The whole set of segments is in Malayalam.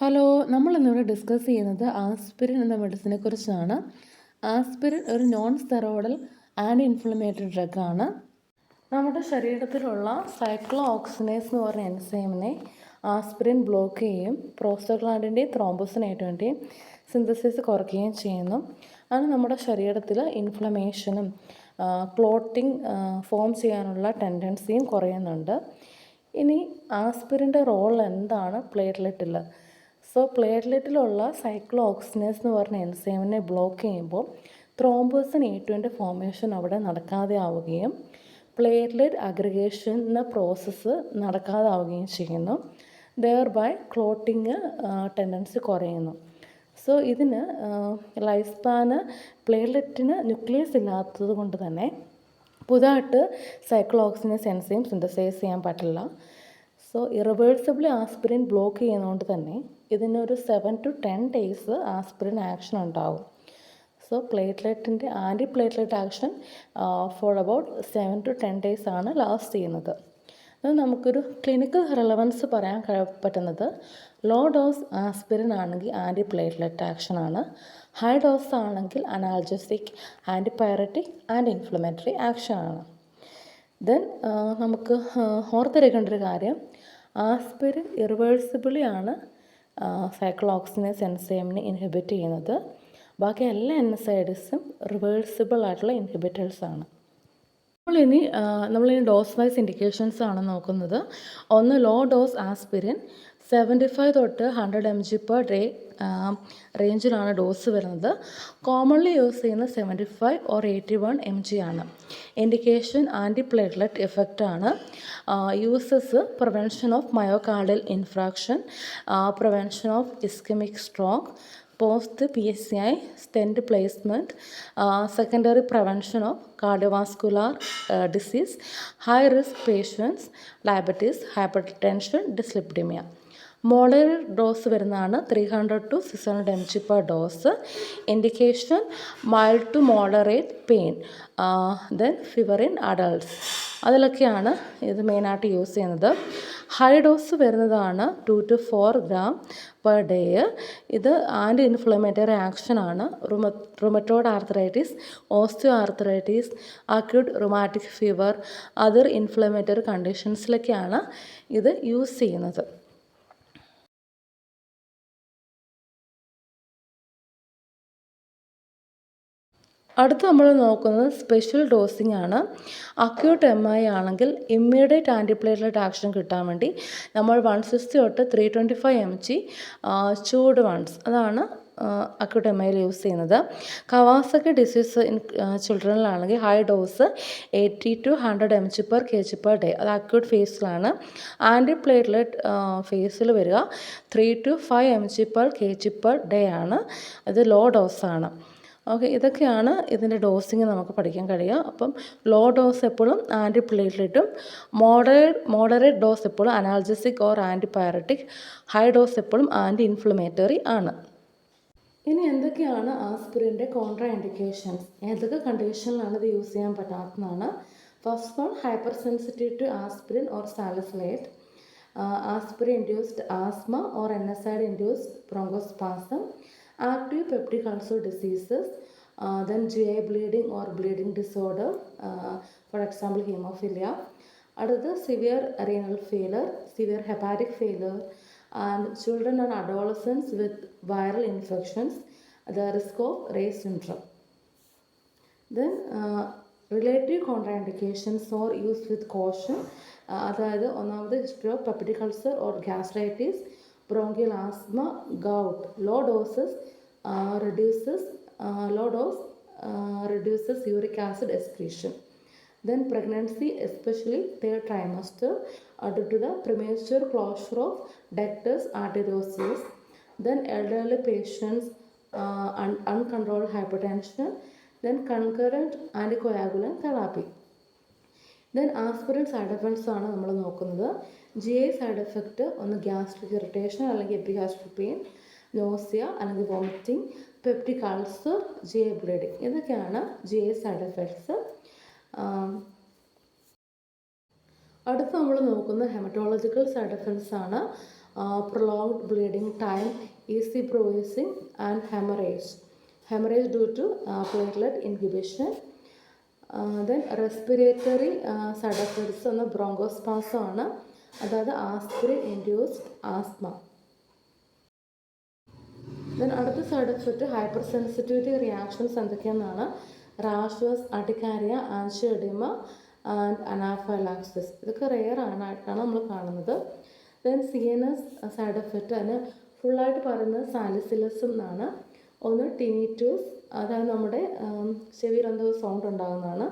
ഹലോ നമ്മൾ ഇന്നിവിടെ ഡിസ്കസ് ചെയ്യുന്നത് ആസ്പിരിൻ എന്ന മെഡിസിനെ കുറിച്ചാണ്. ആസ്പിരിൻ ഒരു non steroidal anti inflammatory drug ആണ്. നമ്മുടെ ശരീരത്തിലുള്ള സൈക്ലോ ഓക്സിനേസ് എന്ന് പറഞ്ഞ എൻസൈമിനെ ആസ്പിരിൻ ബ്ലോക്ക് ചെയ്യും പ്രോസ്റ്റോഗ്ലാൻഡിന്റെയും ത്രോംബോസിനേറ്റോന്റെയും സിന്തസിസ് കുറയ്ക്കുകയും ചെയ്യുന്നു. അത് നമ്മുടെ ശരീരത്തിൽ ഇൻഫ്ലമേഷനും ക്ലോട്ടിങ് ഫോം ചെയ്യാനുള്ള ടെൻഡൻസിയും കുറയുന്നുണ്ട്. ഇനി ആസ്പിരിന്റെ റോൾ എന്താണ് പ്ലേറ്റ്ലെറ്റിൽ സോ പ്ലേറ്റ്ലെറ്റിലുള്ള സൈക്ലോ ഓക്സിനേസ് എന്ന് പറഞ്ഞ എൻസൈമിനെ ബ്ലോക്ക് ചെയ്യുമ്പോൾ ത്രോംബോസിൻ എ ടുവിന്റെ ഫോർമേഷൻ അവിടെ നടക്കാതെ ആവുകയും പ്ലേറ്റ്ലെറ്റ് അഗ്രിഗേഷൻ എന്ന പ്രോസസ്സ് നടക്കാതാവുകയും ചെയ്യുന്നു. ദെയർ ബൈ ക്ലോട്ടിങ് ടെൻഡൻസി കുറയുന്നു. സോ ഇതിന് ലൈഫ് സ്പാന് പ്ലേറ്റ്ലെറ്റിന് ന്യൂക്ലിയസ് ഇല്ലാത്തത് കൊണ്ട് തന്നെ പുതുതായിട്ട് സൈക്ലോക്സിനസ് എൻസൈം സിന്തസൈസ് ചെയ്യാൻ പറ്റില്ല. സോ ഇറിവേഴ്സിബിളി ആസ്പിരിൻ ബ്ലോക്ക് ചെയ്യുന്നതുകൊണ്ട് തന്നെ ഇതിനൊരു seven to ten days aspirin action ഉണ്ടാവും. So പ്ലേറ്റ്ലെറ്റിന്റെ anti platelet action for about seven to ten days ആണ് ലാസ്റ്റ് ചെയ്യുന്നത്. അത് നമുക്കൊരു ക്ലിനിക്കൽ റെലവൻസ് പറയാൻ പറ്റുന്നത് ലോ ഡോസ് ആസ്പിരിൻ ആണെങ്കിൽ ആന്റി പ്ലേറ്റ്ലെറ്റ് ആക്ഷൻ ആണ്. ഹൈ ഡോസ് ആണെങ്കിൽ analgesic antipyretic and inflammatory action ആണ്. ദെൻ നമുക്ക് ഓർത്തെടുക്കേണ്ട ഒരു കാര്യം ആസ്പിരിൻ ഇറിവേഴ്സിബിളി ആണ് സൈക്ലോക്സിനെസ് എൻസൈമിനെ ഇൻഹിബിറ്റ് ചെയ്യുന്നത്. ബാക്കി എല്ലാ എൻസൈഡ്സും റിവേഴ്സിബിൾ ആയിട്ടുള്ള ഇൻഹിബിറ്റേഴ്സാണ്. നമ്മളിനി നമ്മളിനി ഡോസ് വൈസ് ഇൻഡിക്കേഷൻസ് ആണ് നോക്കുന്നത്. ഒന്ന് low dose aspirin seventy five തൊട്ട് hundred M G per day റേഞ്ചിലാണ് ഡോസ് വരുന്നത്. കോമൺലി യൂസ് ചെയ്യുന്ന seventy five or eighty one M G ആണ് ഇൻഡിക്കേഷൻ ആന്റി പ്ലേറ്റ്ലെറ്റ് എഫക്റ്റ് ആണ് uses prevention of myocardial infarction prevention of ischaemic stroke post P S C I stent placement secondary prevention of cardiovascular disease high risk patients diabetes hyper tension dyslipidaemia moderate dose വരുന്നതാണ് three hundred to six hundred M G per dose indication mild to moderate pain then fever in adults അതിലൊക്കെയാണ് ഇത് മെയിനായിട്ട് യൂസ് ചെയ്യുന്നത്. ഹൈ ഡോസ് വരുന്നതാണ് two to four gram per day ഇത് anti inflammatory ആക്ഷനാണ് rheuma rheumatoid arthritis osteo arthritis acute rheumatic fever other inflammatory കണ്ടീഷൻസിലൊക്കെയാണ് ഇത് യൂസ് ചെയ്യുന്നത്. അടുത്ത് നമ്മൾ നോക്കുന്നത് സ്പെഷ്യൽ ഡോസിങ് ആണ്. അക്യൂട്ട് എം ഐ ആണെങ്കിൽ ഇമ്മീഡിയറ്റ് ആന്റിപ്ലേറ്റ്ലെറ്റ് ആക്ഷൻ കിട്ടാൻ വേണ്ടി നമ്മൾ വൺ സിക്സ്റ്റി തൊട്ട് three twenty five M G ചൂട് വൺസ് അതാണ് അക്യൂട്ട് എം ഐയിൽ യൂസ് ചെയ്യുന്നത്. Kawasaki disease in ചിൽഡ്രനിലാണെങ്കിൽ high dose eighty to hundred M G per K G per day അത് അക്യൂട്ട് ഫേസിലാണ് ആന്റി പ്ലേറ്റ്ലെറ്റ് ഫേസിൽ വരിക three to five M G per K G per day ആണ്. അത് ലോ ഡോസാണ് ഓക്കെ ഇതൊക്കെയാണ് ഇതിന്റെ ഡോസിങ് നമുക്ക് പഠിക്കാൻ കഴിയുക. അപ്പം ലോ ഡോസ് എപ്പോഴും ആന്റി പ്ലേറ്റ്ലെറ്റും മോഡറേറ്റ് മോഡറേറ്റ് ഡോസ് എപ്പോഴും analgesic or antipyretic high dose എപ്പോഴും ആന്റി ഇൻഫ്ലമേറ്ററി ആണ്. ഇനി എന്തൊക്കെയാണ് ആസ്പിരിന്റെ കോൺട്രാ ഇൻഡിക്കേഷൻസ് ഏതൊക്കെ കണ്ടീഷനിലാണ് ഇത് യൂസ് ചെയ്യാൻ പറ്റാത്തതാണ്? First on hyper sensitive to aspirin or salicylate aspirin induced asthma or NSAID induced bronchospasm active peptic ulcer diseases, uh, then GI bleeding or bleeding disorder, uh, for example hemophilia. അടുത്തത് severe renal failure severe hepatic failure and children and adolescents with viral infections the risk of Reye syndrome then relative contraindications or use with caution അതായത് ഒന്നാമത് history of peptic ulcer or gastritis bronchial asthma, gout. Low doses uh, reduces uh, low dose uh, reduces uric acid excretion. Then pregnancy, especially third trimester, uh, due to the premature closure of ductus arteriosus. Then elderly patients, uh, and uncontrolled hypertension. Then concurrent anticoagulant therapy. Then aspirin side effects ആണ് നമ്മൾ നോക്കുന്നത്. ജി ഐ സൈഡ് എഫക്റ്റ് ഒന്ന് ഗ്യാസ്ട്രിക് ഇറിറ്റേഷൻ അല്ലെങ്കിൽ എപ്പിഗാസ്ട്രിക് പെയിൻ നോസിയ അല്ലെങ്കിൽ vomiting peptic ulcer G I bleeding ഇതൊക്കെയാണ് ജി ഐ സൈഡ് എഫക്ട്സ് അടുത്ത് നമ്മൾ നോക്കുന്ന ഹെമറ്റോളജിക്കൽ സൈഡ് എഫക്ട്സ് ആണ്. Prolonged bleeding time easy bruising, and haemorrhage haemorrhage due to platelet inhibition. Then respiratory side effects എന്ന ബ്രോങ്കോസ്പാസം ആണ്. അതായത് ആസ്പിരിൻ ഇൻഡ്യൂസ്ഡ് ആസ്മ ദെൻ അടുത്ത side effect hyper sensitivity reactions എന്തൊക്കെയാണെന്നാണ്. Rashes urticaria angioedema and anaphylaxis ഇതൊക്കെ റെയർ ആണായിട്ടാണ് നമ്മൾ കാണുന്നത്. Then C N S side effect അതിന് ഫുള്ളായിട്ട് പറയുന്നത് സാലിസിലസ് എന്നാണ്. ഒന്ന് ടിനിറ്റൂസ് അതായത് നമ്മുടെ ചെവിയിൽ എന്തോ സൗണ്ട് ഉണ്ടാകുന്നതാണ്.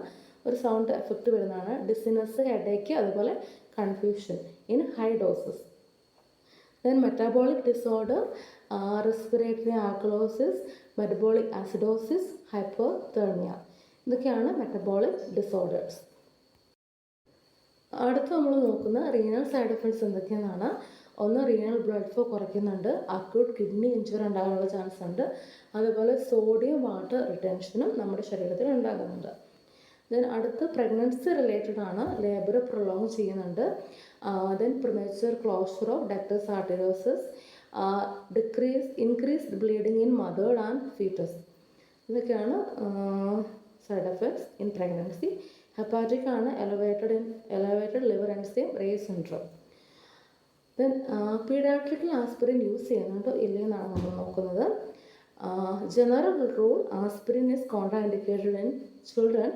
ഒരു സൗണ്ട് എഫക്റ്റ് വരുന്നതാണ്. ഡിസിനസ് ഹെഡേക്ക് അതുപോലെ confusion in high doses. Then metabolic disorder respiratory alkalosis metabolic acidosis hyper thermia ഇതൊക്കെയാണ് മെറ്റബോളിക് ഡിസോർഡേഴ്സ്. അടുത്ത് നമ്മൾ നോക്കുന്ന റീനൽ സൈഡ് എഫക്ട്സ് എന്തൊക്കെയാണെന്നാണ് ഒന്ന് റീനൽ ബ്ലഡ് ഫ്ലോ കുറയ്ക്കുന്നുണ്ട് അക്യൂട്ട് കിഡ്നി ഇഞ്ചുറി ഉണ്ടാകാനുള്ള ചാൻസ് ഉണ്ട്. അതുപോലെ സോഡിയം വാട്ടർ റിട്ടൻഷനും നമ്മുടെ ശരീരത്തിൽ ഉണ്ടാകുന്നുണ്ട്. ദെൻ അടുത്ത് പ്രഗ്നൻസി റിലേറ്റഡ് ആണ് ലേബർ പ്രൊലോങ് ചെയ്യുന്നുണ്ട്. Then premature closure of ductus arteriosus decrease increased bleeding in mother and foetus ഇതൊക്കെയാണ് side effects in pregnancy hepatic ആണ് elevated in elevated liver and same Reye syndrome then paediatrical aspirin use ചെയ്യുന്നുണ്ടോ ഇല്ലെന്നാണ് നമ്മൾ നോക്കുന്നത്. General rule aspirin is contraindicated in children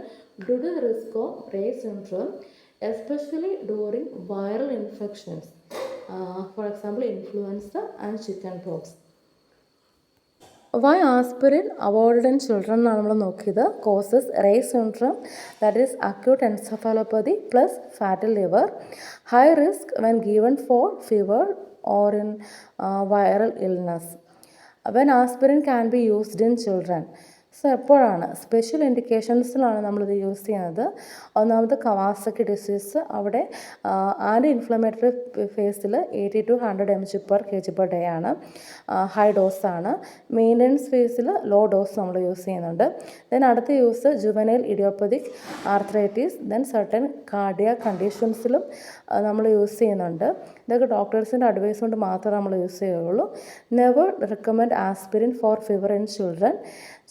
due to risk of Reye syndrome especially during viral infections for example influenza and chicken pox why aspirin avoid in children എന്നാണ് നമ്മൾ നോക്കിയത്. Causes Reye syndrome that is acute encephalopathy plus fatal liver high risk when given for fever or in viral illness when aspirin can be used in children so എപ്പോഴാണ്? സ്പെഷ്യൽ ഇൻഡിക്കേഷൻസിലാണ് നമ്മളിത് യൂസ് ചെയ്യുന്നത്. ഒന്നാമത് കവാസക്കി ഡിസീസ് അവിടെ ആന്റി ഇൻഫ്ലമേറ്ററി ഫേസിൽ eighty to hundred M G per K G per day ആണ്. ഹൈ ഡോസാണ് മെയിന്റനൻസ് ഫേസിൽ ലോ ഡോസ് നമ്മൾ യൂസ് ചെയ്യുന്നുണ്ട്. ദെൻ അടുത്ത use juvenile idiopathic arthritis then certain cardiac കണ്ടീഷൻസിലും നമ്മൾ യൂസ് ചെയ്യുന്നുണ്ട്. ഇതൊക്കെ ഡോക്ടേഴ്സിന്റെ അഡ്വൈസ് കൊണ്ട് മാത്രമേ നമ്മൾ യൂസ് ചെയ്യുള്ളൂ never recommend aspirin for fever in children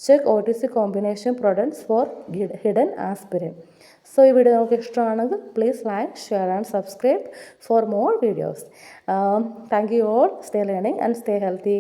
check O T C combination products for hidden aspirin so ഈ വീഡിയോ നമുക്ക് ഇഷ്ടമാണെങ്കിൽ please like share and subscribe for more videos thank you all stay learning and stay healthy